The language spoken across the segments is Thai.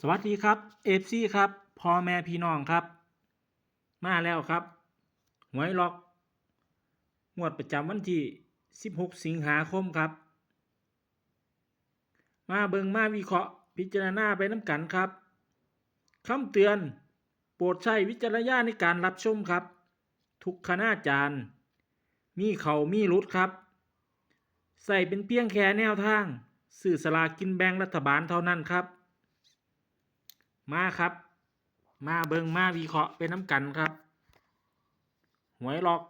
สวัสดีครับเอฟซีครับพ่อแม่พี่น้องครับ มาแล้วครับหวยล็อกงวดประจำวันที่ 16 สิงหาคมครับ มาเบิงมาวิเคราะห์พิจารณาไปน้ำกันครับคำเตือน โปรดใช้วิจารณญาณในการรับชมครับ ทุกคณาจารย์ มีเขามีรุดครับ ใส่เป็นเพียงแค่แนวทาง สื่อสลากกินแบ่งรัฐบาลเท่านั้นครับ มาครับ มาเบิงมาวิเคราะห์เป็นน้ำกันครับ หวยล็อก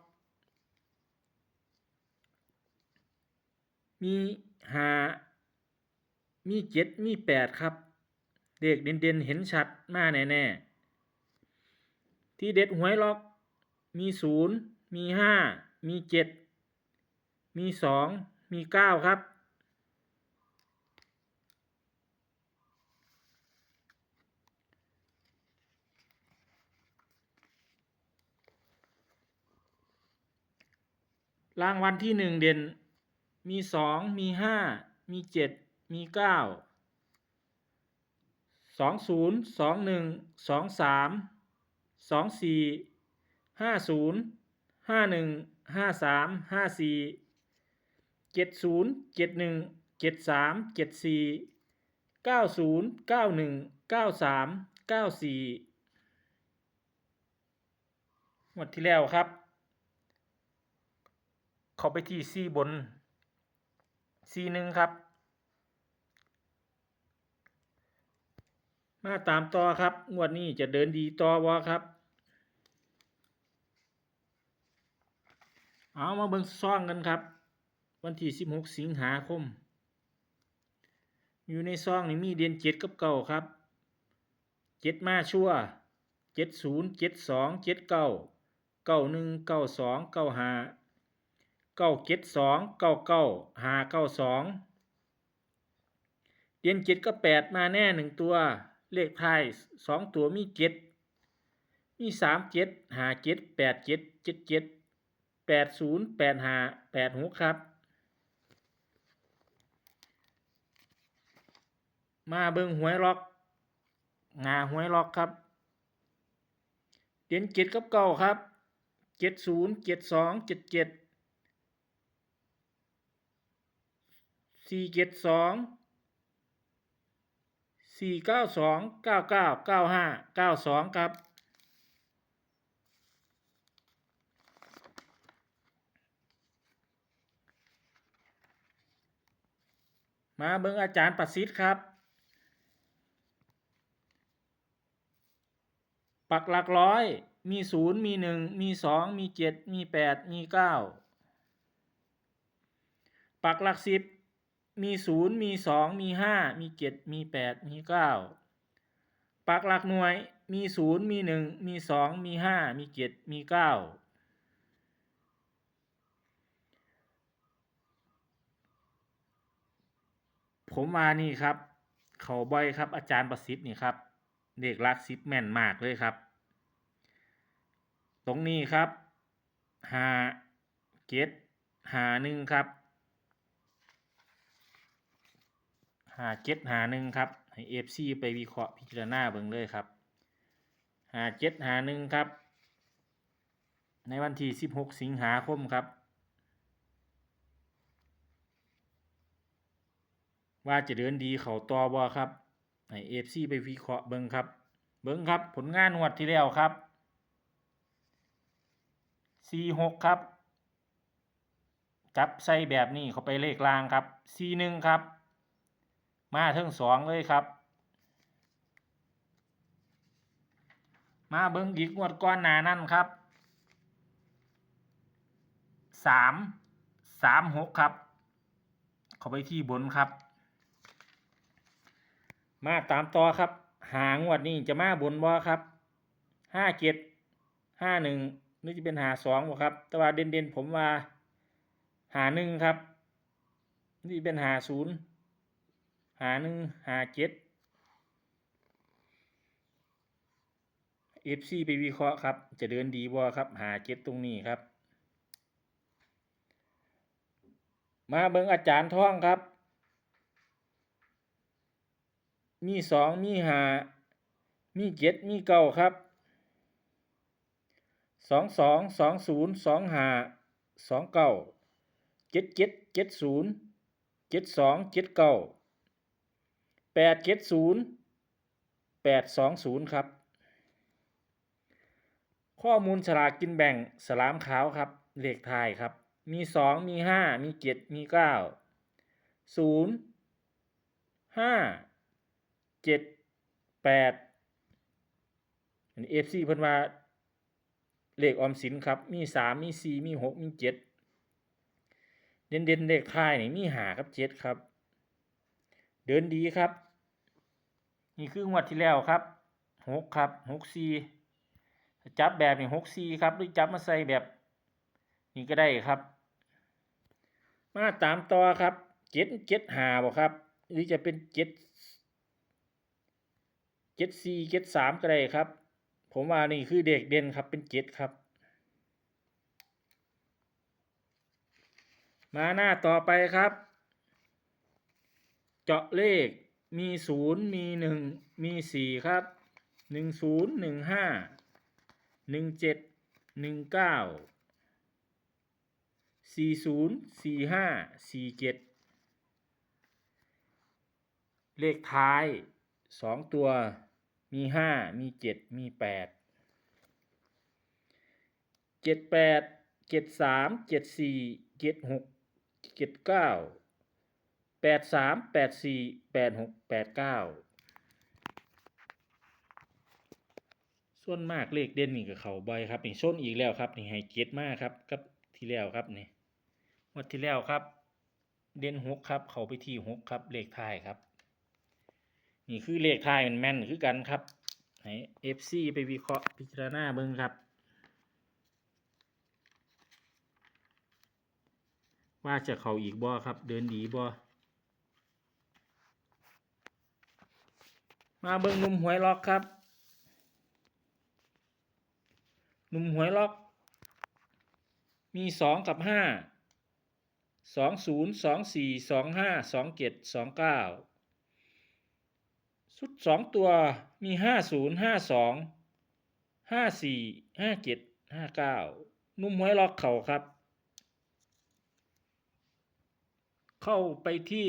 มีหามีเจ็ดมีแปดครับ เด็กเด่นๆเห็นชัดมาแน่ๆ ที่เด็ดหวยล็อก มีศูนย์มีห้ามีเจ็ดมีสองมีเก้าครับ รางวัลที่หนึ่งเด่น มีสองมีห้ามีเจ็ดมีเก้าสองศูนย์สองหนึ่งสองสามสองสี่ห้าศูนย์ห้าหนึ่งห้าสามห้าสี่เจ็ดศูนย์เจ็ดหนึ่งเจ็ดสามเจ็ดสี่เก้าศูนย์เก้าหนึ่งเก้าสามเก้าสี่งวดที่แล้วครับ เขาไปที่ซีบนซีหนึ่งครับ มาตามต่อครับ งวดนี้จะเดินดีต่อวะครับ เอามาเบิ่งซ่องกันครับ วันที่ 16 สิงหาคม อยู่ในซองนี่มีเดือนเจ็ดกับเก่าครับเจ็ดมาชั่วเจ็ดศูนย์เจ็ดสองเจ็ดเก้าเก้าหนึ่งเก้าสองเก้าห้า เก้าเจ็ดสองเก้าเก้าหาเก้าสองเดือนเจ็ดก็แปดมาแน่หนึ่งตัว เลขท้ายสองตัวมีเจ็ดมีสามเจ็ดหาเจ็ดแปดเจ็ดเจ็ดเจ็ดแปดศูนย์แปดหาแปดหกครับ มาเบิ่งหวยล็อกงาหวยล็อกครับเดือนเจ็ดกับเก้าครับเจ็ดศูนย์เจ็ดสองเจ็ดเจ็ด สี่เจ็ดสองสี่เก้าสองเก้าเก้าเก้าห้าเก้าสองครับ มาเบิ่งอาจารย์ประสิทธิ์ครับปักหลักร้อย มีศูนย์มีหนึ่งมีสองมีเจ็ดมีแปดมีเก้าปักหลักสิบ มีศูนย์มีสองมีห้ามีเจ็ดมีแปดมีเก้าปักหลักหน่วยมีศูนย์มีหนึ่งมีสองมีห้ามีเจ็ดมีเก้าผมมานี่ครับ เขาบ่อยครับอาจารย์ประสิทธิ์นี่ครับ เด็กรักสิบแม่นมากเลยครับ ตรงนี้ครับหาเจ็ดหาหนึ่งครับ หาเจ็ดหาหนึ่งครับให้เอฟซีไปวิเคราะห์พิจารณาเบิ่งเลยครับหาเจ็ดหาหนึ่งครับ ในวันที่สิบหกสิงหาคมครับ ว่าจะเดินดีเขาต่อบ่ครับให้เอฟซีไปวิเคราะห์เบิ่งครับ เบิ่งครับผลงานงวดที่แล้วครับสี่หกครับจับใส่แบบนี้เขาไปเลขล่างครับสี่หนึ่งครับ มาเทิงสองเลยครับ มาเบิ้งอีกงวดก้อนหนานั่นครับสามสามหกครับ เข้าไปที่บนครับ มาตามต่อครับ หางวดนี้จะมาบนบ่ครับห้าเจ็ดห้าหนึ่งหรือจะเป็นหาสองบ่ครับ แต่ว่าเด่นๆผมว่าหาหนึ่งครับ นี่เป็นหาศูนย์ หาหนึ่งหาเจ็ดเอฟซีไปวิเคราะห์ครับ จะเดินดีบ่ครับ หาเจ็ดตรงนี้ครับ มาเบิงอาจารย์ท่องครับ มีสองมีหามีเจ็ดมีเก้าครับสองสองสองศูนย์สองหาสองเก้าเจ็ดเจ็ดเจ็ดศูนย์เจ็ดสองเจ็ดเก้า แปดเจ็ดศูนย์แปดสองศูนย์ครับ ข้อมูลฉลากกินแบ่งสลามขาวครับเลขไทายครับ มีสองมีห้ามีเจ็ดมีเก้าศูนย์ห้าเจ็ดแปดอันนี้เอฟซีเพิ่นวาเลขออมสินครับ มีสามมีสี่มีหกมีเจ็ดเด่นเด่นๆเลขท้ายนี่มีหากับเจ็ดครับ เดินดีครับ นี่คืองวดที่แล้วครับหกครับหกสี่จับแบบนี่หกสี่ครับหรือจับมาใส่แบบนี่ก็ได้ครับ มาตามต่อครับเจ็ดเจ็ดหาบ่ครับ หรือจะเป็นเจ็ดเจ็ดสี่เจ็ดสามก็ได้ครับ ผมว่านี่คือเด็กเด่นครับเป็นเจ็ดครับ มาหน้าต่อไปครับ เจาะเลข มีศูนย์มีหนึ่งมีสี่ครับหนึ่งศูนย์หนึ่งห้าหนึ่งเจ็ดหนึ่งเก้าสี่ศูนย์สี่ห้าสี่เจ็ดเลขท้ายสองตัวมีห้ามีเจ็ดมีแปดเจ็ดแปดเจ็ดสามเจ็ดสี่เจ็ดหกเจ็ดเก้า แปดสามแปดสี่แปดหกแปดเก้าส่วนมากเลขเด่นนี่กับเขาใบครับนี่ชนอีกแล้วครับนี่ให้เจ็ดมากครับกับที่แล้วครับนี่งวดที่แล้วครับ เด่นหกครับ เขาไปที่หกครับเลขท้ายครับ นี่คือเลขท้ายมันแม่นคือกันครับให้ FC ไปวิเคราะห์พิจารณาเบิ่งครับว่าจะเข้าอีกบ่ครับ เดินดีบ่ มาเบิ่งหนุ่มหวยล็อกครับหนุ่มหวยล็อก มีสองกับห้าสองศูนย์สองสี่สองห้าสองเจ็ดสองเก้าชุดสองตัวมีห้าศูนย์ห้าสองห้าสี่ห้าเจ็ดห้าเก้านุ่มหวยล็อกเข่าครับ เข้าไปที่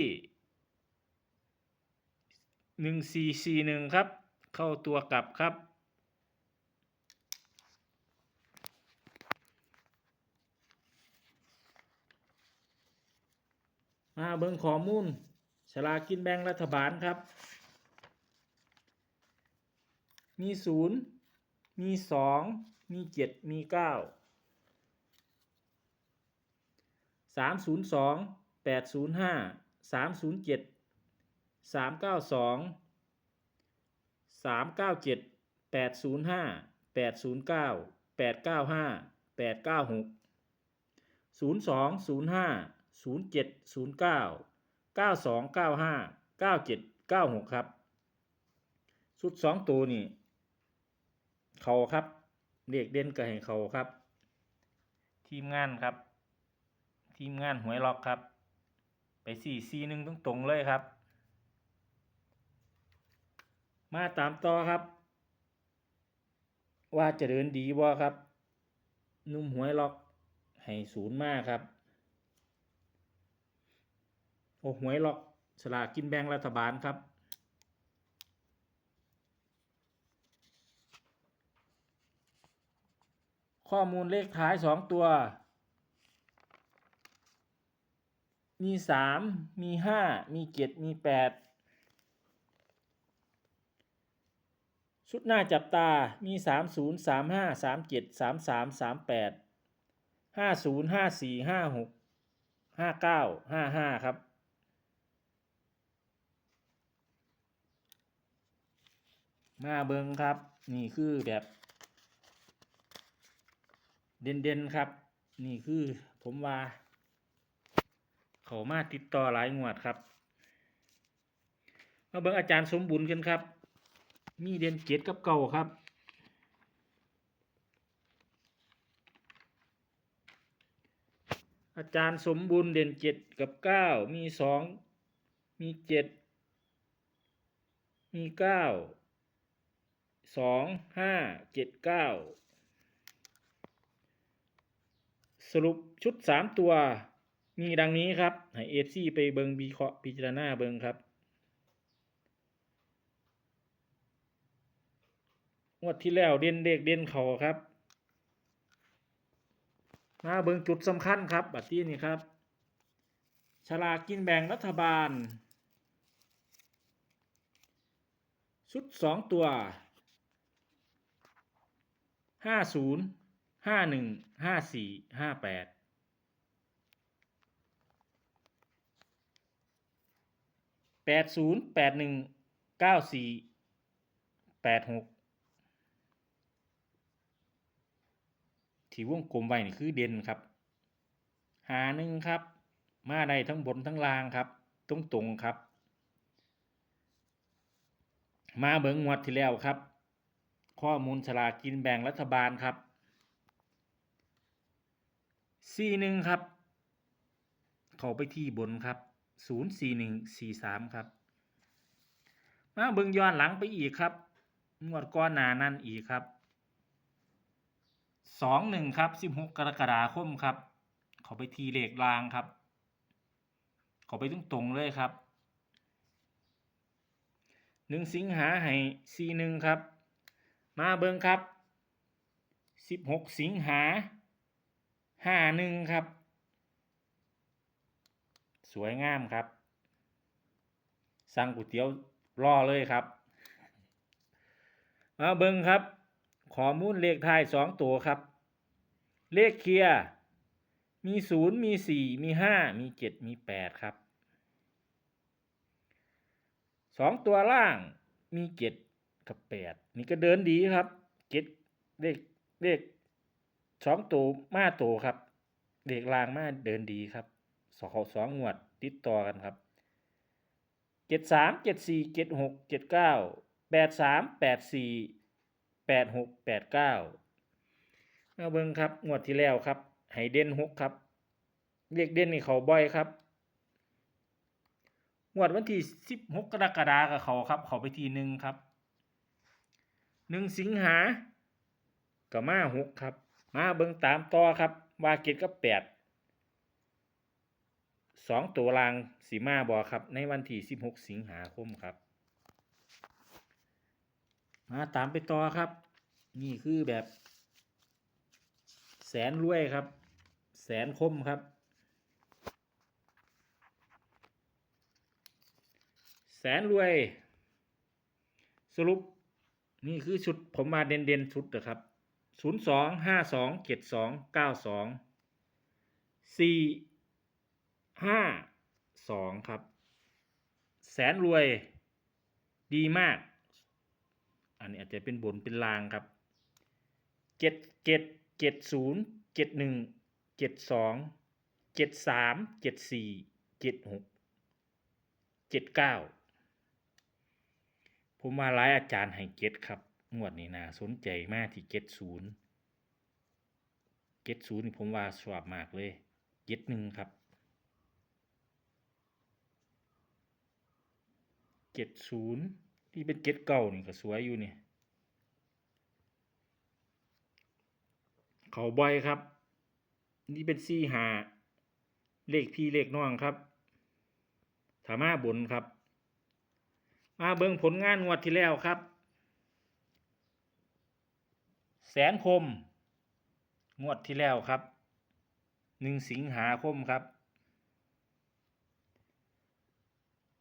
หนึ่งสี่สี่หนึ่งครับ เข้าตัวกลับครับ มาเบิ่งข้อมูลฉลากกินแบ่งรัฐบาลครับ มีศูนย์มีสองมีเจ็ดมีเก้าสามศูนย์สองแปดศูนย์ห้าสามศูนย์เจ็ด สามเก้าสองสามเก้าเจ็ดแปดศูนย์ห้าแปดศูนย์เก้าแปดเก้าห้าแปดเก้าหกศูนย์สองศูนย์ห้าศูนย์เจ็ดศูนย์เก้าเก้าสองเก้าห้าเก้าเจ็ดเก้าหกครับชุดสองตัวนี่เขาครับเรียกเด่นก็ให้เขาครับ ทีมงานครับ ทีมงานหวยล็อกครับ ไปสี่สี่หนึ่งตรงตรงๆเลยครับ มาตามต่อครับ ว่าจะเดินดีบ่ครับ นุ่มหวยล็อกให้ศูนย์มากครับโอ้หวยล็อกสลากกินแบ่งรัฐบาลครับ ข้อมูลเลขท้ายสองตัว มีสามมีห้ามีเจ็ดมีแปด ชุดหน้าจับตามีสามศูนย์สามห้าสามเจ็ดสามสามสามแปดห้าศูนย์ห้าสี่ห้าหกห้าเก้าห้าห้าครับ มาเบิงครับ นี่คือแบบ เด่นๆครับ นี่คือผมว่า เขามาติดต่อหลายงวดครับ มาเบิงอาจารย์สมบุญกันครับ มีเด่นเจ็ดกับเก่าครับ อาจารย์สมบูรณ์เด่นเจ็ดกับเก้ามีสองมีเจ็ดมีเก้าสองห้าเจ็ดเก้าสรุปชุดสามตัวมีดังนี้ครับ ให้เอฟซีไปเบิงบีเคราะห์พิจารณาเบิงครับ งวดที่แล้วเด่นเด็กเด่นเขาครับมาเบิงจุดสำคัญครับบัดนี้นี่ครับฉลากกินแบ่งรัฐบาล ชุดสองตัวห้าศูนย์ห้าหนึ่งห้าสี่ห้าแปดแปดศูนย์แปดหนึ่งเก้าสี่แปดหก ที่วงกลมไว้นี่คือเด่นครับ หาหนึ่งครับ มาได้ทั้งบนทั้งล่างครับตรงตรงครับ มาเบิงงวดที่แล้วครับ ข้อมูลฉลากกินแบ่งรัฐบาลครับสี่หนึ่งครับ เข้าไปที่บนครับศูนย์สี่หนึ่งสี่สามครับ มาเบิงย้อนหลังไปอีกครับงวดก้อนหนานั่นอีกครับ สองหนึ่งครับสิบหกกรกฎาคมครับข้าไปทีเลขรางครับข้าไปตรงตรงเลยครับหนึ่งสิงหาให้สี่หนึ่งครับ มาเบิงครับสิบหกสิงหาห้าหนึ่งครับ สวยงามครับ สั่งก๋วยเตี๋ยวรอเลยครับ มาเบิงครับ ข้อมูลเลขท้ายสองตัวครับ เลขเคลียร์มีศูนย์มีสี่มีห้ามีเจ็ดมีแปดครับสองตัวล่างมีเจ็ดกับแปดนี่ก็เดินดีครับเจ็ดเลขเลขสองตัวมาตัวครับ เลขล่างมาเดินดีครับสองสองงวดติดต่อกันครับเจ็ดสามเจ็ดสี่เจ็ดหกเจ็ดเก้าแปดสามแปดสี่ แปดหกแปดเก้ามาเบิ่งครับงวดที่แล้วครับให้เด่นหกครับเลขเด่นนี่เขาบ่อยครับงวดวันที่สิบหกกรกฎาคมกับเขาครับ เขาไปทีหนึ่งครับหนึ่งสิงหากับมาหกครับ มาเบิ่งตามต่อครับวาเกตกับแปดสองตัวรางสีมาบอครับ ในวันที่สิบหกสิงหาคมครับ มาตามไปต่อครับ นี่คือแบบ แสนรวยครับ แสนคมครับ แสนรวย สรุป นี่คือชุดผมมาเด่นเด่นชุดนะครับศูนย์สองห้าสองเจ็ดสองเก้าสองสี่ห้าสองครับ แสนรวยดีมาก อันนี้อาจจะเป็นบนเป็นลางครับเจ็ดเจ็ดเจ็ดศูนย์เจ็ดหนึ่งเจ็ดสองเจ็ดสามเจ็ดสี่เจ็ดหกเจ็ดเก้าผมว่าหลายอาจารย์ให้เก็ตครับงวดนี้นะสนใจมากที่เก็ตศูนย์เก็ตศูนย์ผมว่าชอบมากเลยเก็ตหนึ่งครับเก็ตศูนย์ ที่เป็นเกตเก่านี่ก็สวยอยู่นี่เขาใบครับ นี่เป็นซี่หาเลขพี่เลขน้องครับถามาบนครับ มาเบิ่งผลงานงวดที่แล้วครับ แสนคม งวดที่แล้วครับหนึ่งสิงหาคมครับ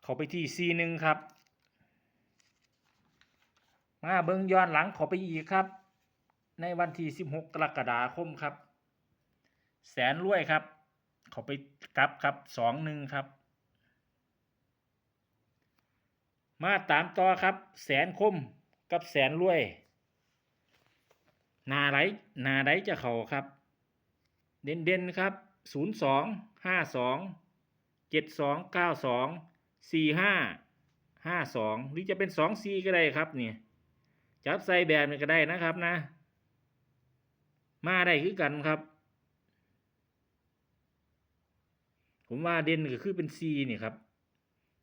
เขาไปที่ซีหนึ่งครับ มาเบิ่งย้อนหลังขาไปอีกครับ ในวันที่สิบหกกรกฎาคมครับ แสนรวยครับขาไปกลับครับสองหนึ่งครับ มาตามต่อครับ แสนคมกับแสนรวย นาไรนาไรจะเขาครับ เด่นเด่นครับศูนย์สองห้าสองเจ็ดสองเก้าสองสี่ห้าห้าสองหรือจะเป็นสองสี่ก็ได้ครับเนี่ย จับใส่แบบนี้ก็ได้นะครับนะ มาได้คือกันครับ ผมว่าเด่นก็คือเป็น C นี่ครับ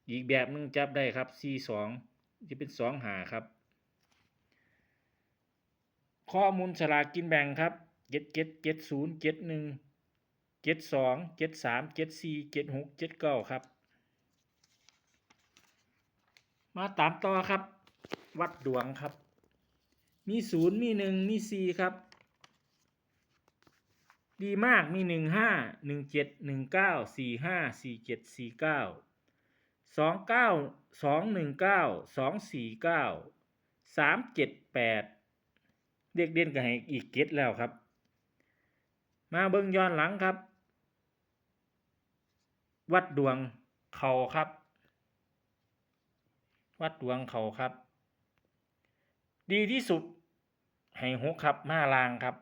อีกแบบหนึงจับได้ครับ C สองจะเป็นสองหาครับข้อมูลสลากกินแบ่งครับเจ็ดเจ็ดเจ็ดศูนย์เจ็ดหนึ่งเจ็ดสองเจ็ดสามเจ็ดสี่เจ็ดหกเจ็ดเก้าครับ มาตามต่อครับ วัดดวงครับ มีศูนย์มีหนึ่งมีสี่ครับ ดีมากมีหนึ่งห้าหนึ่งเจ็ดหนึ่งเก้าสี่ห้าสี่เจ็ดสี่เก้าสองเก้าสองหนึ่งเก้าสองสี่เก้าสามเจ็ดแปดเด็กเด่นก็ให้อีกเก็ตแล้วครับ มาเบิ่งย้อนหลังครับ วัดดวงเขาครับ วัดดวงเขาครับ ดีที่สุด ให้หกครับมาลางครับ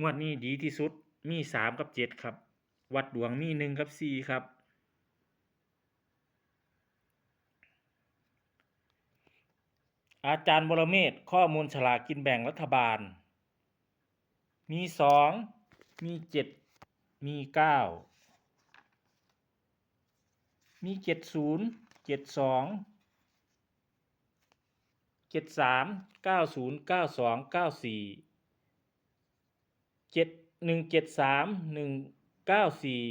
งวดนี้ดีที่สุดมีสามกับเจ็ดครับ วัดดวงมีหนึ่งกับสี่ครับอาจารย์บรเมศข้อมูลฉลากกินแบ่งรัฐบาล มีสองมีเจ็ดมีเก้ามีเจ็ดศูนย์เจ็ดสอง เจ็ดสามเก้าศูนย์เก้าสองเก้าสี่เจ็ดหนึ่งเจ็ดสามหนึ่งเก้าสี่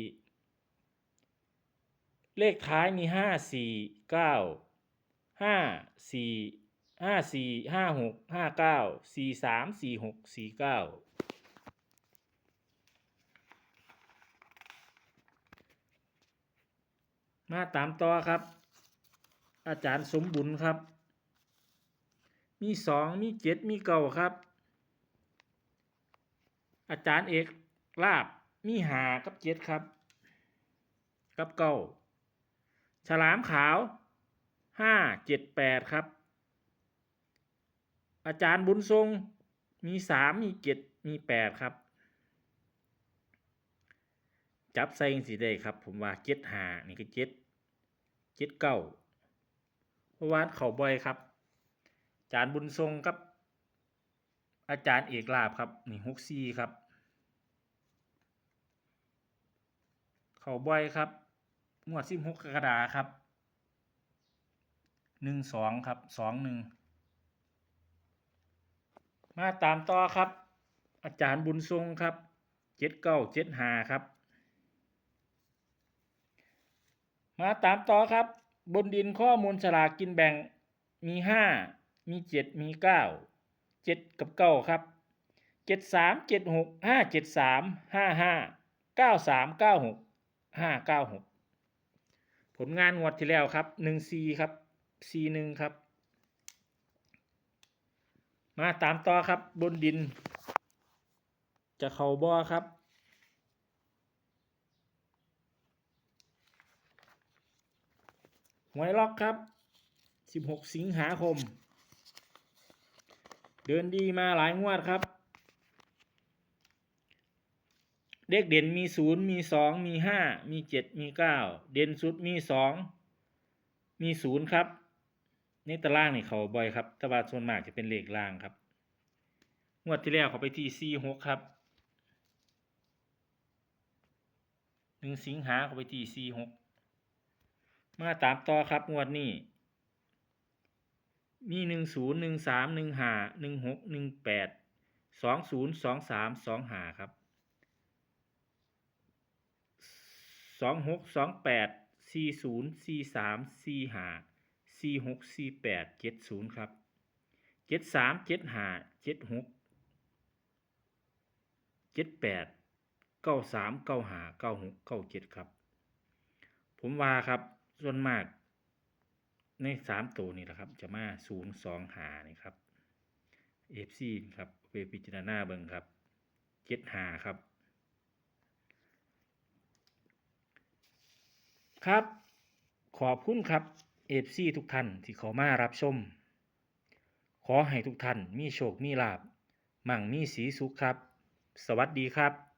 เลขท้ายมีห้าสี่เก้าห้าสี่ห้าสี่ห้าหกห้าเก้าสี่สามสี่หกสี่เก้ามาตามต่อครับ อาจารย์สมบุญครับ มีสองมีเจ็ดมีเก้าครับ อาจารย์เอกลาบมีหากับเจ็ดครับกับเก้าฉลามขาวห้าเจ็ดแปดครับ อาจารย์บุญทรงมีสามมีเจ็ดมีแปดครับ จับใส่สีได้ครับ ผมว่าเจ็ดหานี่คือเจ็ดเจ็ดเก้าเพราะว่าเขาบ่อยครับ จารย์บุญทรงครับ อาจารย์เอกลาบครับนี่หกซีครับ เขาบ่อยครับ งวดสิบหกกรกฎาครับหนึ่งสองครับสองหนึ่งมาตามต่อครับ อาจารย์บุญทรงครับเจ็ดเก้าเจ็ดหาครับ มาตามต่อครับ บนดินข้อมูลสลากกินแบ่งมีห้า มีเจ็ดมีเก้าเจ็ดกับเก้าครับเจ็ดสามเจ็ดหกห้าเจ็ดสามห้าห้าเก้าสามเก้าหกห้าเก้าหกผลงานงวดที่แล้วครับหนึ่งซีครับซีหนึ่งครับ มาตามต่อครับบนดิน จะเข่าบ่อครับหวยล็อกครับ 16 สิงหาคม เดินดีมาหลายงวดครับ เลขเด่นมี0มี2มี5มี7มี9เด่นสุดมี2มี0ครับในตารางนี่เขาบ่อยครับต่ว่าส่วนมากจะเป็นเลขล่างครับ งวดที่แล้วเขาไปที่46ครับ1สิงหาเขาไปที่46มาตามต่อครับงวดนี้ มีหนึ่งศูนย์หนึ่งสามหนึ่งหาหนึ่งหกหนึ่งแปดสองศูนย์สองสามสองหาครับสองหกสองแปดสี่ศูนย์สี่สามสี่หาสี่หกสี่แปดเจ็ดศูนย์ครับเจ็ดสามเจ็ดหาเจ็ดหกเจ็ดแปดเก้าสามเก้าหาเก้าหกเก้าเจ็ดครับ ผมว่าครับส่วนมาก ในสามตัวนี่แหละครับ จะมาศูนย์สองหานี่ครับเอฟซีครับไปพิจารณาเบิงครับเจ็ดหาครับ ครับ ขอบคุณครับเอฟซีทุกท่านที่เขามารับชม ขอให้ทุกท่านมีโชค มีลาบ มั่งมีสีสุขครับ สวัสดีครับ